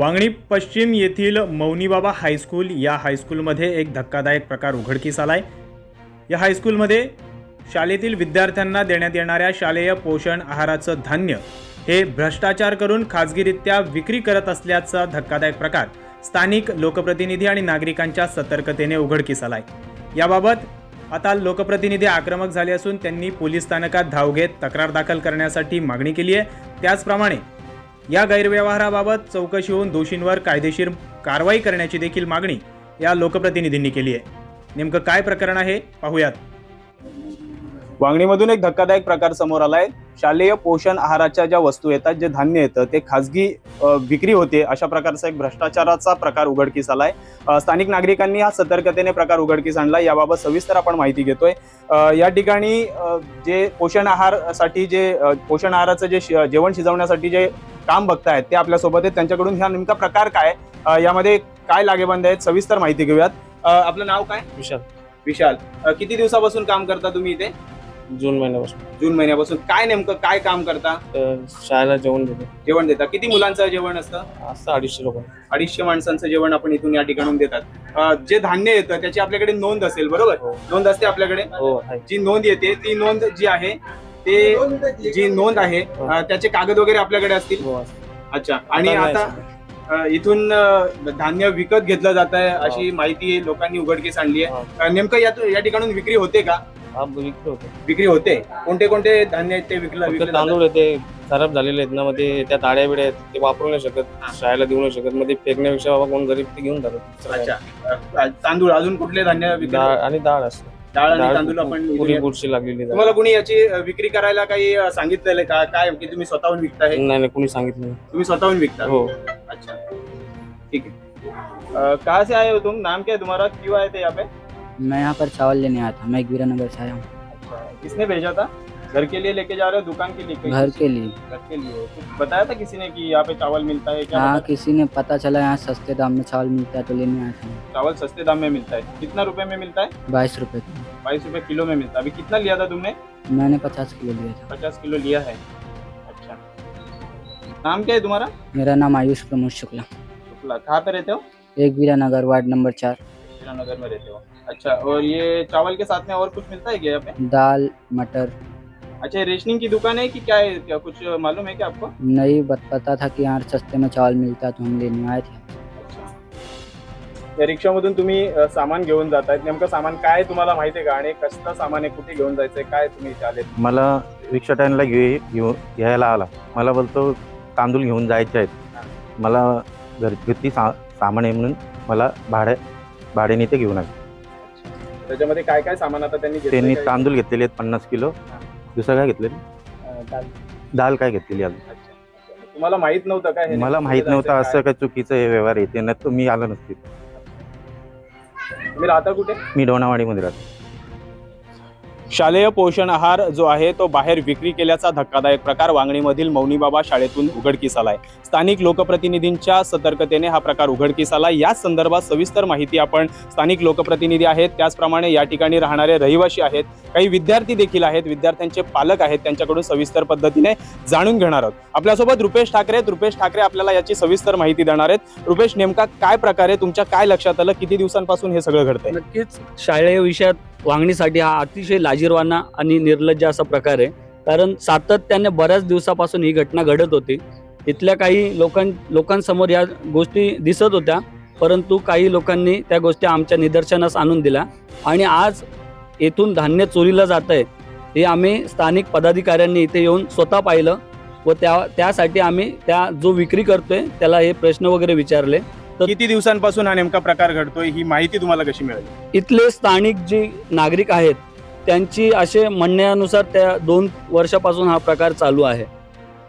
वांगणी पश्चिम येथील मौनीबाबा हायस्कूल या हायस्कूलमध्ये एक धक्कादायक प्रकार उघडकीस आलाय. या हायस्कूलमध्ये शाळेतील विद्यार्थ्यांना देण्यात येणाऱ्या शालेय पोषण आहाराचं धान्य हे भ्रष्टाचार करून खाजगीरित्या विक्री करत असल्याचा धक्कादायक प्रकार स्थानिक लोकप्रतिनिधी आणि नागरिकांच्या सतर्कतेने उघडकीस आलाय. याबाबत आता लोकप्रतिनिधी आक्रमक झाले असून त्यांनी पोलीस स्थानकात धाव घेत तक्रार दाखल करण्यासाठी मागणी केली आहे. त्याचप्रमाणे या गैरव्यवहाराबाबत चौकशी होऊन दोषींवर कायदेशीर कारवाई करण्याची देखील मागणी या लोकप्रतिनिधींनी केली आहे. नेमकं काय प्रकरण आहे पाहूयात. वांगणीमधून एक धक्कादायक प्रकार समोर आलाय. शालेय पोषण आहाराच्या ज्या वस्तू येतात जे धान्य येतं ते खाजगी विक्री होते अशा प्रकारचा एक भ्रष्टाचाराचा प्रकार उघडकीस आलाय. स्थानिक नागरिकांनी हा सतर्कतेने प्रकार उघडकीस आणला. याबाबत सविस्तर आपण माहिती घेतोय. या ठिकाणी जे पोषण आहारसाठी जे पोषण आहाराचं जे जेवण शिजवण्यासाठी जे काम बघतायत ते आपल्यासोबत आहेत. त्यांच्याकडून ह्या नेमका प्रकार काय अ, यामध्ये काय लागेबंद आहेत? सविस्तर माहिती घेऊयात. अ, आपलं नाव काय? विशाल. विशाल. अ, किती दिवसापासून काम करता तुम्ही इथे? जून महिन्यापासून. जून महिन्यापासून. काय नेमकं काय काम करता? तर शाळेला जेवण देतो. जेवण देता. किती मुलांचं जेवण असतं? असं अडीचशे लोक. अडीचशे माणसांचं जेवण आपण इथून या ठिकाणून देतात. अ, जे धान्य येतं त्याची आपल्याकडे नोंद असेल बरोबर? हो. नोंद असते आपल्याकडे? हो आहे. जी नोंद येते ती नोंद जी आहे ते जी नोंद आहे अ, त्याचे कागद वगैरे आपल्याकडे असतील? हो. अच्छा. आणि आता नाही आता अ, इथून अ, धान्य विकत घेतलं जात आहे अशी माहिती लोकांनी उघडकीस आणली आहे. हा. अ, नेमकं यात या ठिकाणून विक्री होते का? हा विकतो होतो. विक्री होते. कोणते कोणते धान्य आहेत ते विकलं फक्त विकले तांदूळ येते खराब झालेले आहेत ना मग ते त्या ताड्या बिड्या आहेत ते वापरू नाही शकत. हा. शाळेला देऊ नाही शकत मग ते फेकण्यापेक्षा बाबा कोण गरीब ते घेऊन जातात. अच्छा. अ, तांदूळ अजून कुठले धान्य डाळ विकले आणि डाळ असते. डाळ आणि डाळ तांदूळ आपण पुरी बुरशी लागलेली. तुम्हाला कोणी याची अ, विक्री करायला काही अ, सांगितलेलं का? काय की तुम्ही स्वतःहून विकताय नाही नाही कोणी सांगितलं नाही. तुम्ही स्वतःहून विकता? हो. अच्छा. ठीक है अ, कहाँ से आए हो तुम? नाम क्या है तुम्हारा? क्यों आए थे यहाँ पे? मैं यहाँ पर चावल लेने आया था। मैं एक वीरानगर से आया हूँ। अच्छा। किसने भेजा था? घर के लिए लेके जा रहे हो दुकान के लिए कहीं? घर के लिए। घर के लिए। कुछ बताया था किसी ने कि यहाँ पे चावल मिलता है? क्या हाँ किसी ने पता चला यहाँ सस्ते दाम में चावल मिलता है तो लेने आया था। चावल सस्ते दाम में मिलता है। कितना रुपए में मिलता है? बाईस रुपए का। बाईस रुपए किलो में मिलता है। अभी कितना लिया था तुमने? मैंने पचास किलो लिया था। पचास किलो लिया है। अच्छा। नाम क्या है तुम्हारा? मेरा नाम आयुष प्रमोद शुक्ला। शुक्ला। कहाँ पे रहते हो? एक वीरानगर वार्ड नंबर चार। नगर में रहते हो। अच्छा और ये चावल के साथ में और कुछ मिलता है क्या यहाँ पे? दाल मटर। अच्छा रेशनिंग की दुकान है कि क्या है? क्या कुछ मालूम है क्या आपको? नहीं पता था कि यहाँ सस्ते में चावल मिलता है तो हम लेने आए थे। या रिक्षामधून तुम्ही अ, सामान घेऊन जातायत. नेमकं सामान काय तुम्हाला माहिती आहे का? आणि कसलं सामान आहे? कुठे घेऊन जायचंय? काय तुम्ही इथे आलेत? मला रिक्षा स्टँडला घे घेऊ घ्यायला आला. मला बोलतो तांदूळ घेऊन जायचे आहेत. मला घरगुती सा सामान आहे म्हणून मला भाड्या भाड्याने ते घेऊन आले. त्याच्यामध्ये काय काय सामान आता त्यांनी घेतलंय? त्यांनी काय? तांदूळ घेतलेले आहेत पन्नास किलो. दुसरं काय घेतलेलं? अ, दाल. दाल काय घेतलेली अच्छा. तुम्हाला माहीत नव्हतं काय हे मला नेमकं माहीत कुठे नव्हतं जायचंय असं काय? चुकीचं हे व्यवहार येते ना तर मी आलो नसते. मी राहता कुठे? मी डोणावाडीमध्ये राहतो. शालेय पोषण आहार जो आहे तो बाहेर विक्री केल्याचा धक्कादायक प्रकार वांगणीमधील मौनीबाबा शाळेतून उघडकीस आलाय स्थानिक लोकप्रतिनिधींच्या सतर्कतेने हा प्रकार उघडकीस आला याच संदर्भात सविस्तर माहिती आपण स्थानिक लोकप्रतिनिधी आहेत. त्याचप्रमाणे या ठिकाणी राहणारे रहिवासी आहेत. काही विद्यार्थी देखील आहेत. विद्यार्थ्यांचे पालक आहेत. त्यांच्याकडून सविस्तर पद्धतीने जाणून घेणार आहोत. आपल्यासोबत रुपेश ठाकरे आहेत. रुपेश ठाकरे आपल्याला याची सविस्तर माहिती देणार आहेत. रुपेश नेमका काय प्रकार आहे? तुमच्या काय लक्षात आलं? किती दिवसांपासून हे सगळं घडतंय? नक्कीच. शालेय विषयात वागणीसाठी हा अतिशय लाजीरवाना आणि निर्लज्ज असा प्रकार आहे. कारण सातत्याने बऱ्याच दिवसापासून ही घटना घडत होती. इथल्या काही लोकां लोकांसमोर या गोष्टी दिसत होत्या. परंतु काही लोकांनी त्या गोष्टी आमच्या निदर्शनास आणून दिल्या. आणि आज येथून धान्य चोरीला जात आहे हे आम्ही स्थानिक पदाधिकाऱ्यांनी इथे येऊन स्वतः पाहिलं व त्या त्यासाठी आम्ही त्या जो विक्री करतोय त्याला हे प्रश्न वगैरे विचारले. किती दिवसांपासून हा नेमका प्रकार घडतोय ही माहिती तुम्हाला कशी मिळाली? इथले स्थानिक जे नागरिक आहेत त्यांची असे म्हणण्यानुसार त्या दोन वर्षापासून हा प्रकार चालू आहे.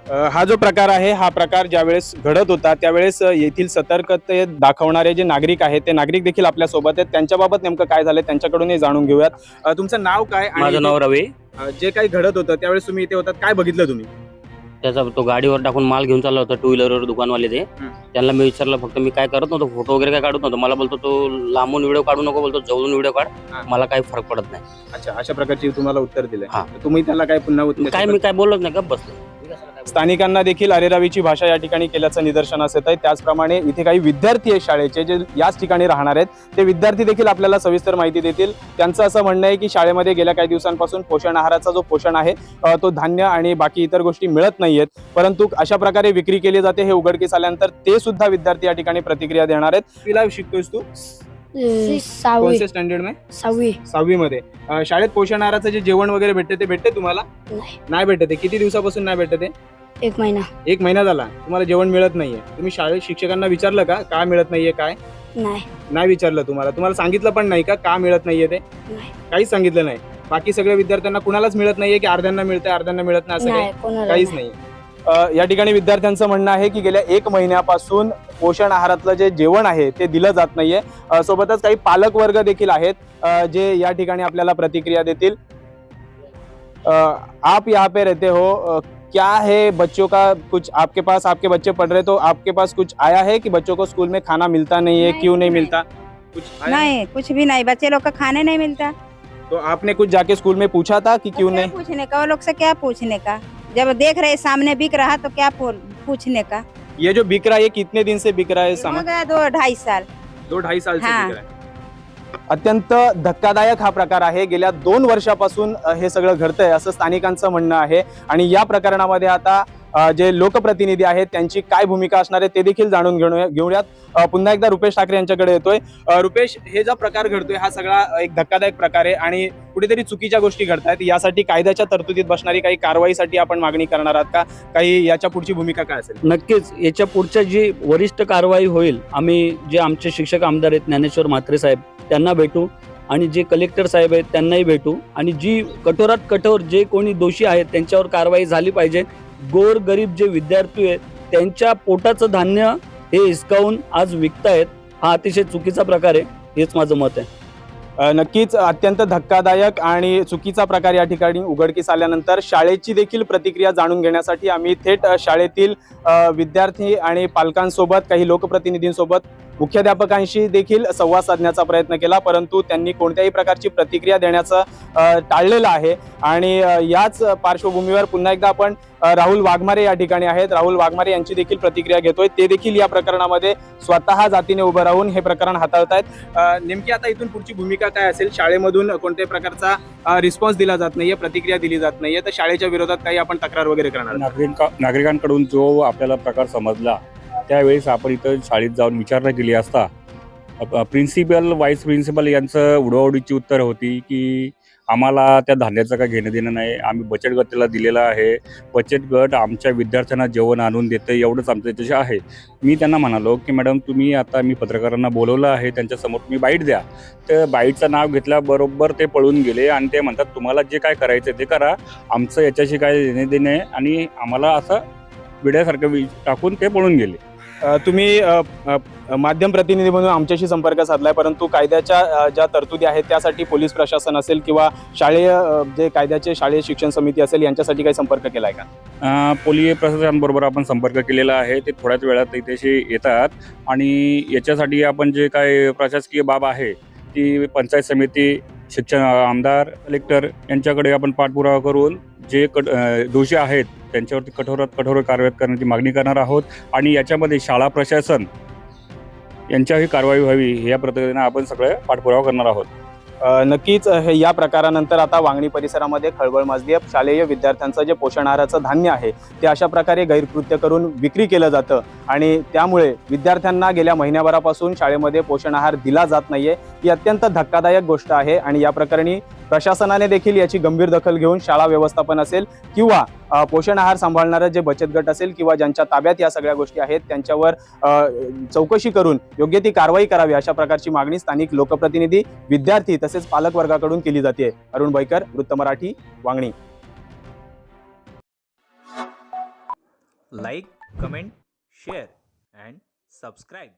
अ, हा जो प्रकार आहे हा प्रकार ज्यावेळेस घडत होता त्यावेळेस अ, येथील सतर्कते दाखवणारे जे नागरिक आहेत ते नागरिक देखील आपल्यासोबत आहेत. त्यांच्याबाबत नेमकं काय झालं त्यांच्याकडूनही जाणून घेऊयात. अ, तुमचं नाव काय? आणि माझं नाव रवी. अ, जे काही घडत होतं त्यावेळेस तुम्ही इथे होतात काय बघितलं तुम्ही? त्याचा तो गाडीवर टाकून माल घेऊन चालला होता टू व्हीलरवर दुकानवाले ते. त्यांना मी विचारलं फक्त मी काय करत नव्हतो फोटो वगैरे काय काढत नव्हतो मला बोलतो तो लांबून व्हिडिओ काढू नको बोलतो जवळून व्हिडिओ काढ. मला काही फरक पडत नाही अच्छा अशा प्रकारची तुम्हाला उत्तर दिलंय हा. तुम्ही त्याला काय पुन्हा उत्तर काय मी काय बोलत नाही का बसलो स्थानिकांना देखील अरेरावीची भाषा या ठिकाणी केल्याचं निदर्शनास येत आहे त्याचप्रमाणे इथे काही विद्यार्थी आहेत शाळेचे जे याच ठिकाणी राहणार आहेत ते विद्यार्थी देखील आपल्याला सविस्तर माहिती देतील. त्यांचं असं म्हणणं आहे की शाळेमध्ये गेल्या काही दिवसांपासून पोषण आहाराचा जो पोषण आहे तो धान्य आणि बाकी इतर गोष्टी मिळत नाहीयेत. परंतु अशा प्रकारे विक्री केली जाते हे उघडकीस आल्यानंतर ते सुद्धा विद्यार्थी या ठिकाणी प्रतिक्रिया देणार आहेत. तिला शिकतोयस तू? सहावी. कोणत्या स्टँडर्डमध्ये? सहावी. सहावी मध्ये शाळेत पोषण आहाराचं जे जेवण वगैरे भेटते ते भेटते तुम्हाला? नाही. नाही भेटत आहे. किती दिवसापासून नाही भेटत आहे? एक महिना. एक महिना झाला. तुम्हाला जेवण मिळत नाहीये. तुम्ही शाळेत शिक्षकांना विचारलं का? का मिळत नाहीये काय? नाही. नाही विचारलं तुम्हाला. तुम्हाला सांगितलं पण नाही का? का मिळत नाहीये ते? नाही. काहीच सांगितलं नाही. बाकी सगळ्या विद्यार्थ्यांना कुणालाच मिळत नाहीये की अर्ध्यांना मिळतंय अर्ध्यांना मिळत नाही असं काही? नाही कोणाला काहीच नाही. नाही अ, या ठिकाणी विद्यार्थ्यांचं म्हणणं आहे की गेल्या एक महिन्यापासून पोषण आहारातलं जे जेवण आहे ते दिलं जात नाहीये. सोबतच काही पालक वर्ग देखील आहेत जे या ठिकाणी आपल्याला प्रतिक्रिया देतील. आप यहाँ पे रहते हो क्या है बच्चों का कुछ? आपके पास आपके बच्चे पढ़ रहे तो आपके पास कुछ आया है कि बच्चों को स्कूल में खाना मिलता नहीं है? क्यों नहीं नहीं। मिलता? कुछ आया? नहीं कुछ भी नहीं बच्चे लोग का खाने नहीं मिलता। तो आपने कुछ जाके स्कूल में पूछा था कि क्यों नहीं? पूछने का वो लोग से क्या पूछने का? जब देख रहे सामने बिक रहा तो क्या पूछने का? ये जो बिक रहा है ये कितने दिन से बिक रहा है हो सामान? गया दो ढाई साल। दो ढाई साल से हाँ. बिक रहा है। अत्यंत धक्कादायक हा प्रकार आहे. गेल्या दोन वर्षापासून अ, हे सगळं घडतंय असं स्थानिकांचं म्हणणं आहे. आणि या प्रकरणामध्ये आता जे लोकप्रतिनिधी आहेत त्यांची काय भूमिका असणार आहे ते देखील जाणून घेऊया घेऊयात. पुन्हा एकदा रुपेश ठाकरे यांच्याकडे येतोय. रुपेश हे जो प्रकार घडतोय हा सगळा एक धक्कादायक प्रकार आहे आणि कुठेतरी चुकीच्या गोष्टी घडतायत. यासाठी कायद्याच्या तरतुदीत बसणारी काही कारवाईसाठी आपण मागणी करणार आहात का? काही याच्या पुढची भूमिका काय असेल? नक्कीच. याच्या पुढच्या जी वरिष्ठ कारवाई होईल आम्ही जे आमचे शिक्षक आमदार आहेत ज्ञानेश्वर म्हात्रे साहेब त्यांना भेटू. आणि जे कलेक्टर साहेब आहेत त्यांनाही भेटू. आणि जी कठोरात कठोर जे कोणी दोषी आहेत त्यांच्यावर कारवाई झाली पाहिजे. गोर गरीब जे विद्यार्थी आहेत त्यांच्या पोटाचं धान्य हे हिसकावून आज विकतायत हा अतिशय चुकीचा प्रकार आहे हेच माझं मत आहे. नक्कीच अत्यंत धक्कादायक आणि चुकीचा प्रकार या ठिकाणी उघडकीस आल्यानंतर शाळेची देखील प्रतिक्रिया जाणून घेण्यासाठी आम्ही थेट शाळेतील विद्यार्थी आणि पालकांसोबत काही लोकप्रतिनिधींसोबत मुख्याध्यापकांशी देखील संवाद साधण्याचा प्रयत्न केला परंतु त्यांनी कोणत्याही प्रकारची प्रतिक्रिया देण्याचं टाळलेलं आहे. आणि याच पार्श्वभूमीवर पुन्हा एकदा आपण राहुल वाघमारे या ठिकाणी आहेत. राहुल वाघमारे यांची देखील प्रतिक्रिया घेतोय. ते देखील या प्रकरणामध्ये स्वतः जातीने उभं राहून हे प्रकरण हाताळत आहेत नेमकी आता इथून पुढची भूमिका काय असेल? शाळेमधून कोणत्याही प्रकारचा रिस्पॉन्स दिला जात नाहीये प्रतिक्रिया दिली जात नाहीये तर शाळेच्या विरोधात काही आपण तक्रार वगैरे करणार नागरिकांकडून जो आपल्याला प्रकार समजला त्यावेळेस आपण इथं शाळेत जाऊन विचारणा केली असता प्रिन्सिपल व्हाईस प्रिन्सिपल यांचं उडवाउडीची उत्तर होती की आम्हाला त्या धान्याचं काय घेणं देणं नाही आम्ही बचत गटाला दिलेलं आहे. बचत गट आमच्या विद्यार्थ्यांना जेवण आणून देतं एवढंच आमचं त्याच्याशी आहे. मी त्यांना म्हणालो की मॅडम तुम्ही आता मी पत्रकारांना बोलवलं आहे त्यांच्यासमोर तुम्ही बाईट द्या. तर बाईटचं नाव घेतल्याबरोबर ते पळून गेले आणि ते म्हणतात तुम्हाला जे काय करायचं ते करा. आमचं याच्याशी काय देणे देणे आणि आम्हाला असं विड्यासारखं वि टाकून ते पळून गेले. तुम्ही माध्यम प्रतिनिधी म्हणून आमच्याशी संपर्क साधलाय परंतु कायद्याच्या ज्या तरतुदी आहेत त्यासाठी पोलीस प्रशासन असेल किंवा शालेय जे कायद्याचे शालेय शिक्षण समिती असेल यांच्यासाठी काही संपर्क केलाय का? अं, पोलीस प्रशासनाबरोबर आपण संपर्क केलेला आहे. ते थोड्याच वेळात इथेशी येतात आणि याच्यासाठी आपण जे काय प्रशासकीय बाब आहे ती पंचायत समिती शिक्षण आमदार कलेक्टर यांच्याकडे आपण पाठपुरावा करून जे कट दोषी आहेत त्यांच्यावरती कठोरात कठोर कारवाई करण्याची मागणी करणार आहोत. आणि याच्यामध्ये शाळा प्रशासन यांच्याही कारवाई व्हावी या पद्धतीने आपण सगळे पाठपुरावा करणार आहोत. नक्कीच हे या प्रकारानंतर आता वांगणी परिसरामध्ये खळबळ माजली आहे. शालेय विद्यार्थ्यांचं जे पोषण आहाराचं धान्य आहे ते अशा प्रकारे गैरकृत्य करून विक्री केलं जातं. आणि त्यामुळे विद्यार्थ्यांना गेल्या महिन्याभरापासून शाळेमध्ये पोषण आहार दिला जात नाहीये. ही अत्यंत धक्कादायक गोष्ट आहे आणि या प्रकरणी प्रशासनाने देखील याची गंभीर दखल घेऊन शाळा व्यवस्थापन असेल किंवा पोषण आहार सांभाळणारं जे बचत गट असेल किंवा ज्यांच्या ताब्यात या सगळ्या गोष्टी आहेत त्यांच्यावर चौकशी करून योग्य ती कारवाई करावी अशा प्रकारची मागणी स्थानिक लोकप्रतिनिधी विद्यार्थी तसेच पालक वर्गाकडून केली जाते. अरुण बैकर वृत्त Marathi Vangani. Like comment share and subscribe.